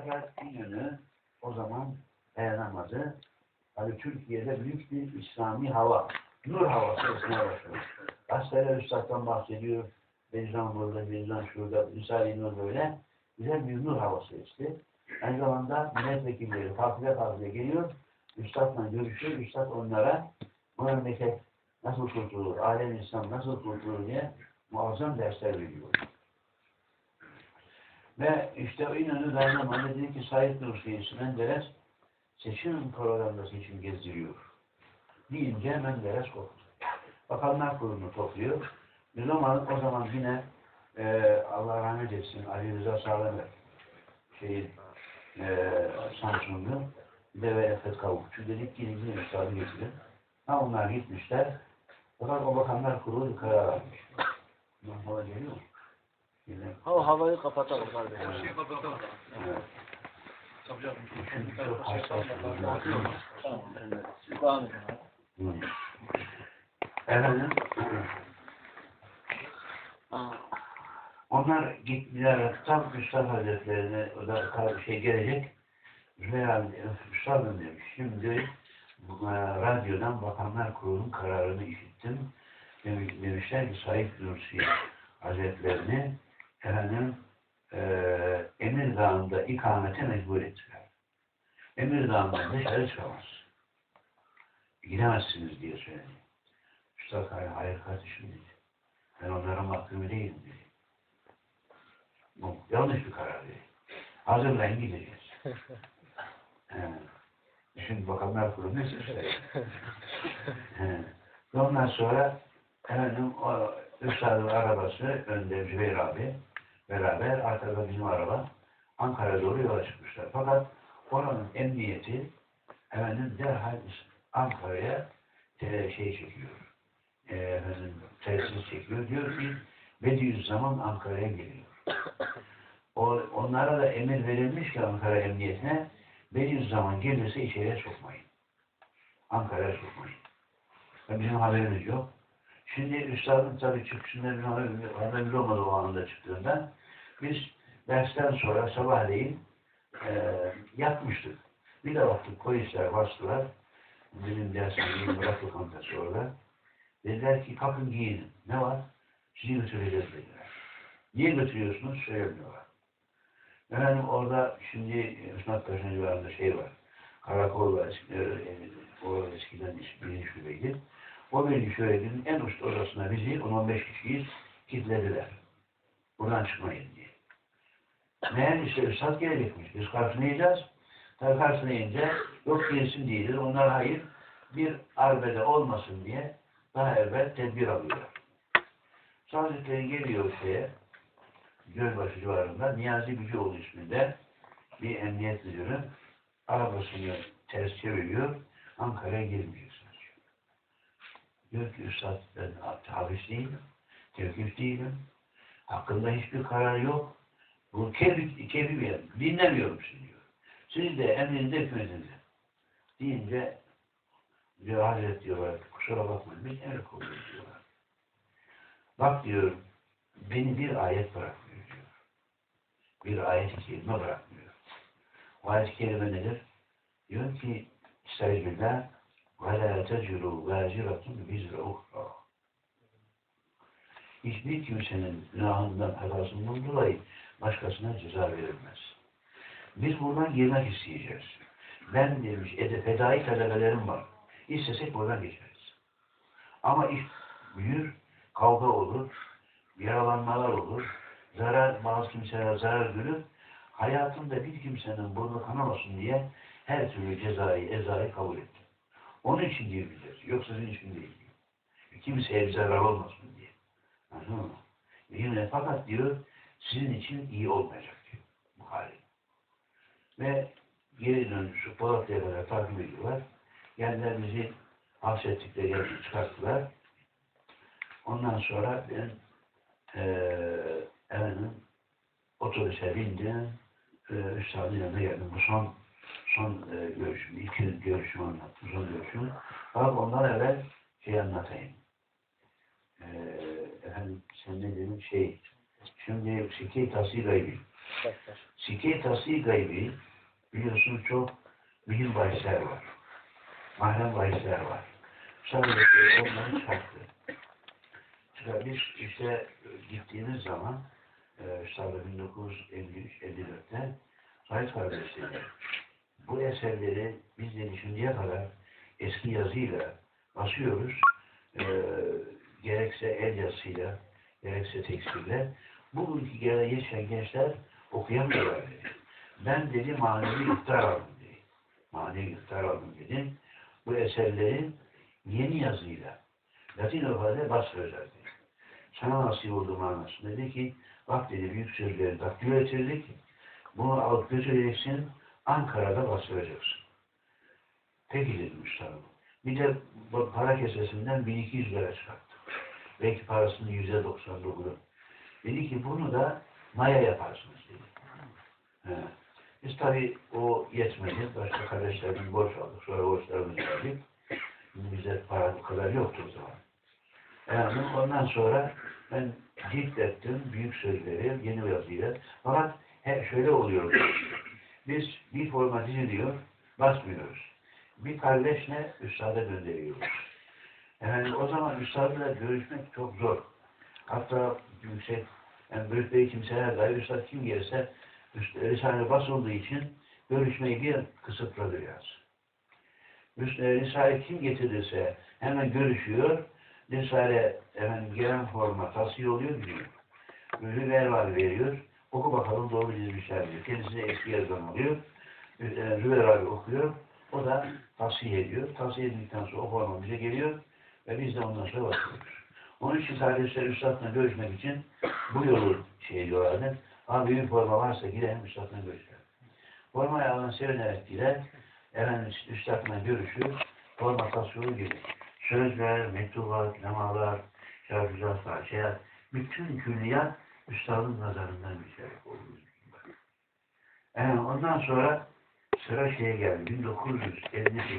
sefer İnönü o zaman dayanamadı. Hani Türkiye'de büyük bir İslami hava, nur havası esmeye başladı. Gazeteler Üstad'dan bahsediyor. Bezan burada, Bezan şurada, Risale-i Nur böyle. Güzel bir nur havası esti. Aynı zamanda milletvekilleri kafile kafile geliyor. Üstadla görüşüyor. Üstad onlara bu memleket nasıl kurtulur, alem İslam nasıl kurtulur diye muazzam dersler veriyor. Ve işte İnönü dayanamadı. Dedi ki Said Nursi'yi Menderes seçim programında seçim gezdiriyor. Deyince Menderes korktu. Bakanlar Kurulu'nu topluyor. Zaman, o zaman yine e, Allah rahmet etsin Ali Rıza Sağlamer şeyin e, Samsun'du. Bir de ve Efet Kavukçu dedik ki yine üstadı getirin. Ha onlar gitmişler. Fakat o bakanlar kurulu karar almış. Sonra geliyor mu? Ha havayı kapatalım kardeşim. Şey kapatalım. evet. Bir. Efendim, onlar gittiler tam Üstad Hazretlerine o da kar- şey gelecek. Veya Üstad'ım demiş. Şimdi bu, radyodan Bakanlar Kurulu'nun kararını işittim. Demiş, demişler ki Said Nursi Hazretlerini efendim e, Emirdağ'ında ikamete mecbur ettiler. Emirdağ'dan dışarı çıkamaz. Gidemezsiniz diye söyledi. Üstad hayır, hayır kardeşim dedi. Ben onların mahkumu değilim dedi. Bu yanlış bir karar dedi. Hazırlayın gideceğiz. He. Şimdi bakanlar kurulu ne. Ve Ondan sonra efendim o Üstad'ın arabası önde Zübeyir abi beraber arkada bizim araba Ankara'ya doğru yola çıkmışlar. Fakat oranın emniyeti efendim derhal Ankara'ya e, şey çekiyor. E, efendim telsiz çekiyor. Diyor ki Bediüzzaman Ankara'ya geliyor. O, onlara da emir verilmiş ki Ankara Emniyetine Bediüzzaman gelirse içeriye sokmayın. Ankara'ya sokmayın. Ve bizim haberimiz yok. Şimdi üstadın tabii çıkışında bizim haberimiz, haberimiz olmadı o anda çıktığında. Biz dersten sonra sabahleyin e, yatmıştık. Bir de baktık polisler bastılar. Bizim dersin bırak lokantası orada. Dediler ki kalkın giyinin. Ne var? Sizi götüreceğiz dediler. Niye götürüyorsunuz? Söylemiyorlar. Efendim orada şimdi İsmet Paşa'nın civarında şey var. Karakol var. Eski, e, o eskiden birinci şubeydi. O birinci şubenin en üst odasına bizi 10-15 kişiyiz kilitlediler. Buradan çıkmayın diye. Meğer işte Üstad gelecekmiş. Biz karşılayacağız. Tabii karşılayınca yok girsin değildir. Onlar hayır bir arbede olmasın diye daha evvel tedbir alıyorlar. Hazretleri geliyor şeye Gölbaşı civarında Niyazi Bücüoğlu isminde bir emniyet müdürü arabasını ters çeviriyor. Ankara'ya girmeyeceksiniz. Diyor ki Üstad ben hapis değilim, tevkif değilim. Hakkında hiçbir karar yok. Bu kebi bir yer. Dinlemiyorum sizi diyor. Siz de emrinde hükmedince. Deyince diyor Hazret diyorlar kusura bakmayın biz emir koyuyoruz diyorlar. Bak diyor beni bir ayet bırakmıyor diyor. Bir ayet-i kerime bırakmıyor. O ayet-i kerime nedir? Diyor ki Estağfirullah ve la tecru vaziratun vizre uhra. Hiçbir kimsenin günahından, hatasından dolayı başkasına ceza verilmez. Biz buradan girmek isteyeceğiz. Ben demiş, ede, fedai talebelerim var. İstesek buradan geçeriz. Ama iş büyür, kavga olur, yaralanmalar olur, zarar, bazı kimseler zarar görür. Hayatında bir kimsenin burnu kanamasın diye her türlü cezayı, ezayı kabul etti. Onun için girmeyeceğiz. Yoksa sizin için değil. Kimseye bir zarar olmasın diye. Anladın mı? Yine fakat diyor, sizin için iyi olmayacak diyor. Bu. Ve geri dönüp şu Polatlı'ya kadar takip ediyorlar. Geldiler bizi hapsettikleri yerden çıkarttılar. Ondan sonra ben eee efendim otobüse bindim. E, Üstadın yanına geldim. Bu son son e, görüşüm. İlk görüşümü anlattım. Son görüşümü. Fakat ondan evvel şey anlatayım. E, efendim sen ne dedin? Şey şimdi Sikri Tasira'yı Defter. Sike Tasi Gaybi biliyorsunuz çok mühim bahisler var. Mahrem bahisler var. Sadece onları çıkarttı. Çıkarmış işte e, gittiğiniz zaman e, işte 1953-54'te Zahid kardeşleri bu eserleri biz de şimdiye kadar eski yazıyla basıyoruz. E, gerekse el yazısıyla, gerekse tekstille. Bugünkü gelen geçen gençler okuyamıyorlar dedi. Ben dedi manevi ihtar aldım dedi. Manevi ihtar aldım dedi. Bu eserlerin yeni yazıyla Latin alfabede basıyorlar dedi. Sana nasip oldu manasında dedi ki bak dedi büyük sözleri takdir ettirdik. Bunu alıp götüreceksin Ankara'da bastıracaksın. Peki dedim üstadım. Bir de para kesesinden 1200 lira çıkarttı. Belki parasının yüzde 99'u. Dedi ki bunu da maya yaparsınız dedi. He. Biz tabii o yetmedi. Başka kardeşlerden borç aldık. Sonra borçlarımızı verdik. Bize para bu kadar yoktu o zaman. Yani ondan sonra ben ciltlettim büyük sözleri yeni yazıyla. Fakat he, şöyle oluyor. Biz bir forma diziliyor, basmıyoruz. Bir kardeşle üstada gönderiyoruz. Yani o zaman üstadla görüşmek çok zor. Hatta yüksek, yani büyük bey kimseler dahi üstad kim gelirse Risale basıldığı için görüşmeyi bir kısıtladı biraz. Üst- Risale kim getirirse hemen görüşüyor. Risale hemen gelen forma tasfiye oluyor gidiyor. Rüver var veriyor. Oku bakalım doğru dizmişler diyor. Kendisi eski yazan oluyor. Rüver abi okuyor. O da tavsiye ediyor. Tavsiye edildikten sonra o forma bize geliyor ve biz de ondan sonra bakıyoruz. Onun için kardeşler üstadla görüşmek için bu yolu şey ediyorlardı. Abi bir forma varsa gidelim üstadla görüşelim. Formayı alan sevinerek gider. Efendim üstadla görüşür. Forma tasvuru gelir. Sözler, mektubat, namalar, şarkıcatlar, şeyler, bütün külliyat üstadın nazarından geçerek olur. Yani ondan sonra sıra şeye geldi. 1958